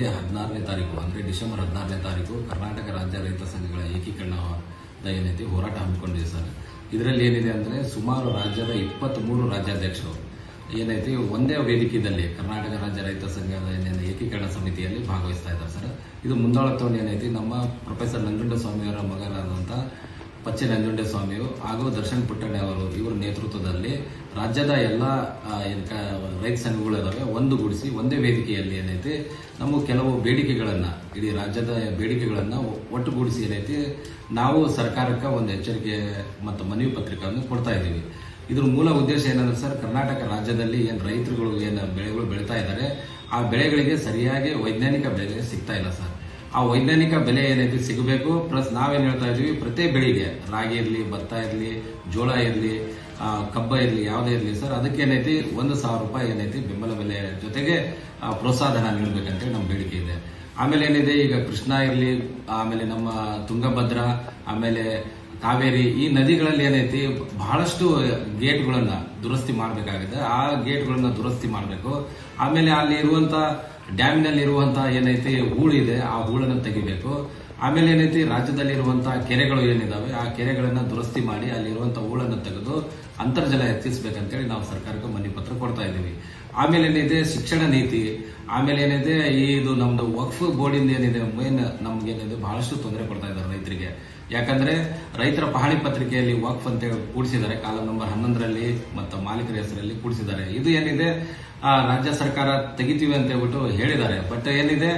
ಇದೇ ಹದಿನಾರನೇ ತಾರೀಕು, ಅಂದರೆ ಡಿಸೆಂಬರ್ ಹದಿನಾರನೇ ತಾರೀಕು, ಕರ್ನಾಟಕ ರಾಜ್ಯ ರೈತ ಸಂಘಗಳ ಏಕೀಕರಣ ಏನೈತಿ ಹೋರಾಟ ಹಮ್ಮಿಕೊಂಡಿದೆ ಸರ್. ಇದರಲ್ಲಿ ಏನಿದೆ ಅಂದರೆ ಸುಮಾರು ರಾಜ್ಯದ ಇಪ್ಪತ್ತ್ಮೂರು ರಾಜ್ಯಾಧ್ಯಕ್ಷರು, ಏನೈತಿ, ಒಂದೇ ವೇದಿಕೆಯಲ್ಲಿ ಕರ್ನಾಟಕ ರಾಜ್ಯ ರೈತ ಸಂಘದ ಏಕೀಕರಣ ಸಮಿತಿಯಲ್ಲಿ ಭಾಗವಹಿಸ್ತಾ ಇದ್ದಾರೆ ಸರ್. ಇದು ಮುಂದಾಳತ್ವವನ್ನು ಏನೈತಿ, ನಮ್ಮ ಪ್ರೊಫೆಸರ್ ನಂಜುಂಡಸ್ವಾಮಿಯವರ ಮಗನಾದಂಥ ಪಚ್ಚೆ ನಂಜುಂಡೆ ಸ್ವಾಮಿಯು ಹಾಗೂ ದರ್ಶನ್ ಪುಟ್ಟಣ್ಣೆ ಅವರು ಇವರ ನೇತೃತ್ವದಲ್ಲಿ ರಾಜ್ಯದ ಎಲ್ಲ ರೈತ ಸಂಘಗಳಿದಾವೆ ಒಂದುಗೂಡಿಸಿ, ಒಂದೇ ವೇದಿಕೆಯಲ್ಲಿ ಏನೈತಿ, ನಮ್ಮ ಕೆಲವು ಬೇಡಿಕೆಗಳನ್ನು, ಇಡೀ ರಾಜ್ಯದ ಬೇಡಿಕೆಗಳನ್ನು ಒಟ್ಟುಗೂಡಿಸಿ ಏನೈತಿ, ನಾವು ಸರ್ಕಾರಕ್ಕೆ ಒಂದು ಎಚ್ಚರಿಕೆ ಮತ್ತು ಮನವಿ ಪತ್ರಿಕೆಯನ್ನು ಕೊಡ್ತಾ ಇದ್ದೀವಿ. ಇದ್ರ ಮೂಲ ಉದ್ದೇಶ ಏನಂದ್ರೆ ಸರ್, ಕರ್ನಾಟಕ ರಾಜ್ಯದಲ್ಲಿ ಏನು ರೈತರುಗಳು ಏನು ಬೆಳೆಗಳು ಬೆಳೀತಾ ಇದ್ದಾರೆ ಆ ಬೆಳೆಗಳಿಗೆ ಸರಿಯಾಗಿ ವೈಜ್ಞಾನಿಕ ಬೆಲೆ ಸಿಗ್ತಾ ಇಲ್ಲ ಸರ್. ಆ ವೈಜ್ಞಾನಿಕ ಬೆಲೆ ಏನೈತಿ ಸಿಗಬೇಕು. ಪ್ಲಸ್ ನಾವೇನು ಹೇಳ್ತಾ ಇದೀವಿ ಪ್ರತಿ ಬೆಳೆಗೆ ರಾಗಿ ಇರಲಿ ಭತ್ತ ಇರಲಿ ಜೋಳ ಇರಲಿ ಕಬ್ಬ ಇರಲಿ ಯಾವುದೇ ಇರಲಿ ಸರ್ ಅದಕ್ಕೆ ಏನೈತಿ ಒಂದು ಸಾವಿರ ರೂಪಾಯಿ ಏನೈತಿ ಬೆಂಬಲ ಬೆಲೆ ಜೊತೆಗೆ ಆ, ಪ್ರೋತ್ಸಾಹಧನ ನೀಡಬೇಕಂತೇಳಿ ನಮ್ಮ ಬೇಡಿಕೆ ಇದೆ. ಆಮೇಲೆ ಏನಿದೆ ಈಗ ಕೃಷ್ಣ ಇರಲಿ ಆಮೇಲೆ ನಮ್ಮ ತುಂಗಭದ್ರಾ ಆಮೇಲೆ ಕಾವೇರಿ ಈ ನದಿಗಳಲ್ಲಿ ಏನೈತಿ ಬಹಳಷ್ಟು ಗೇಟ್ಗಳನ್ನ ದುರಸ್ತಿ ಮಾಡಬೇಕಾಗಿದೆ. ಆ ಗೇಟ್ಗಳನ್ನ ದುರಸ್ತಿ ಮಾಡಬೇಕು. ಆಮೇಲೆ ಅಲ್ಲಿ ಇರುವಂತ ಡ್ಯಾಮಿನಲ್ಲಿ ಇರುವಂತ ಏನೈತಿ ಹೂಳಿದೆ ಆ ಹೂಳನ್ನು ತೆಗಿಬೇಕು. ಆಮೇಲೆ ಏನೈತಿ, ರಾಜ್ಯದಲ್ಲಿ ಇರುವಂತಹ ಕೆರೆಗಳು ಏನಿದಾವೆ, ಆ ಕೆರೆಗಳನ್ನ ದುರಸ್ತಿ ಮಾಡಿ ಅಲ್ಲಿರುವಂತ ಹೂಳನ್ನು ತೆಗೆದು ಅಂತರ್ಜಲ ಹೆಚ್ಚಿಸಬೇಕಂತೇಳಿ ನಾವು ಸರ್ಕಾರಕ್ಕೆ ಮನವಿ ಪತ್ರ ಕೊಡ್ತಾ ಇದ್ದೀವಿ. ಆಮೇಲೆ ಏನಿದೆ ಶಿಕ್ಷಣ ನೀತಿ. ಆಮೇಲೆ ಏನಿದೆ ಇದು ನಮ್ದು ವಕ್ಫ್ ಬೋರ್ಡಿಂದ ಏನಿದೆ ಮೇನ್ ನಮ್ಗೇನಿದೆ ಬಹಳಷ್ಟು ತೊಂದರೆ ಕೊಡ್ತಾ ಇದ್ದಾರೆ ರೈತರಿಗೆ. ಯಾಕಂದ್ರೆ ರೈತರ ಪಹಣಿ ಪತ್ರಿಕೆಯಲ್ಲಿ ವಕ್ಫ್ ಅಂತ ಕೂಡಿಸಿದ್ದಾರೆ. ಕಾಲಂ ನಂಬರ್ ಹನ್ನೊಂದರಲ್ಲಿ ಮತ್ತು ಮಾಲೀಕರ ಹೆಸರಲ್ಲಿ ಕೂಡಿಸಿದ್ದಾರೆ. ಇದು ಏನಿದೆ? ರಾಜ್ಯ ಸರ್ಕಾರ ತೆಗಿತೀವಿ ಅಂತ ಹೇಳ್ಬಿಟ್ಟು ಹೇಳಿದ್ದಾರೆ. ಬಟ್ ಏನಿದೆ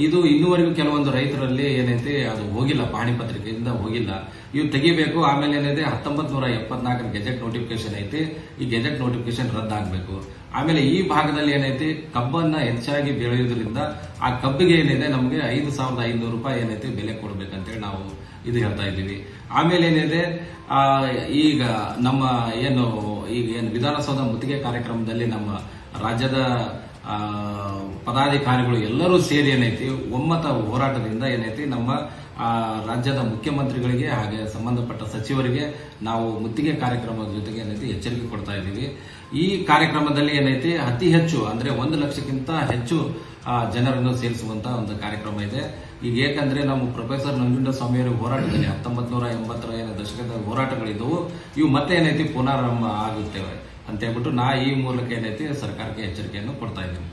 ಇದು ಇನ್ನೂವರೆಗೂ ಕೆಲವೊಂದು ರೈತರಲ್ಲಿ ಏನೈತಿ ಅದು ಹೋಗಿಲ್ಲ ಪಹಣಿ ಪತ್ರಿಕೆಯಿಂದ ಹೋಗಿಲ್ಲ. ಇವು ತೆಗಿಬೇಕು ಆಮೇಲೆ ಏನಿದೆ ಹತ್ತೊಂಬತ್ ನೂರ ಎಪ್ಪತ್ನಾಲ್ಕರ ಗೆಜೆಟ್ ನೋಟಿಫಿಕೇಶನ್ ಐತಿ. ಈ ಗೆಜೆಟ್ ನೋಟಿಫಿಕೇಶನ್ ರದ್ದಾಗಬೇಕು. ಆಮೇಲೆ ಈ ಭಾಗದಲ್ಲಿ ಏನೈತಿ ಕಬ್ಬನ್ನ ಹೆಚ್ಚಾಗಿ ಬೆಳೆಯುವುದರಿಂದ ಆ ಕಬ್ಬಿಗೆ ಏನಿದೆ ನಮಗೆ ಐದು ಸಾವಿರದ ಐನೂರು ರೂಪಾಯಿ ಏನೈತಿ ಬೆಲೆ ಕೊಡ್ಬೇಕಂತೇಳಿ ನಾವು ಇದು ಹೇಳ್ತಾ ಇದ್ದೀವಿ. ಆಮೇಲೆ ಏನಿದೆ ಆ, ಈಗ ನಮ್ಮ ಏನು ಈಗ ಏನು ವಿಧಾನಸೌಧ ಮುತ್ತಿಗೆ ಕಾರ್ಯಕ್ರಮದಲ್ಲಿ ನಮ್ಮ ರಾಜ್ಯದ ಪದಾಧಿಕಾರಿಗಳು ಎಲ್ಲರೂ ಸೇರಿ ಏನೈತಿ, ಒಮ್ಮತ ಹೋರಾಟದಿಂದ ಏನೈತಿ, ನಮ್ಮ ರಾಜ್ಯದ ಮುಖ್ಯಮಂತ್ರಿಗಳಿಗೆ ಹಾಗೆ ಸಂಬಂಧಪಟ್ಟ ಸಚಿವರಿಗೆ ನಾವು ಮುತ್ತಿಗೆ ಕಾರ್ಯಕ್ರಮದ ಜೊತೆಗೆ ಏನೈತಿ ಎಚ್ಚರಿಕೆ ಕೊಡ್ತಾ ಇದ್ದೀವಿ. ಈ ಕಾರ್ಯಕ್ರಮದಲ್ಲಿ ಏನೈತಿ, ಅತಿ ಹೆಚ್ಚು, ಅಂದ್ರೆ ಒಂದು ಲಕ್ಷಕ್ಕಿಂತ ಹೆಚ್ಚು ಜನರನ್ನು ಸೇರಿಸುವಂತ ಒಂದು ಕಾರ್ಯಕ್ರಮ ಇದೆ. ಈಗ ಏಕೆಂದ್ರೆ ನಮ್ಮ ಪ್ರೊಫೆಸರ್ ನಂಜುಂಡ ಸ್ವಾಮಿಯವರ ಹೋರಾಟದಲ್ಲಿ ಹತ್ತೊಂಬತ್ ನೂರ ಎಂಬತ್ತರ ದಶಕದ ಹೋರಾಟಗಳಿದ್ದವು. ಇವು ಮತ್ತೆ ಏನೈತಿ ಪುನರಾರಂಭ ಆಗುತ್ತೇವೆ. ಅಂತ ಹೇಳ್ಬಿಟ್ಟು ನಾ ಈ ಮೂಲಕ ಏನೈತಿ ಸರ್ಕಾರಕ್ಕೆ ಎಚ್ಚರಿಕೆಯನ್ನು ಕೊಡ್ತಾ ಇದ್ದೀನಿ.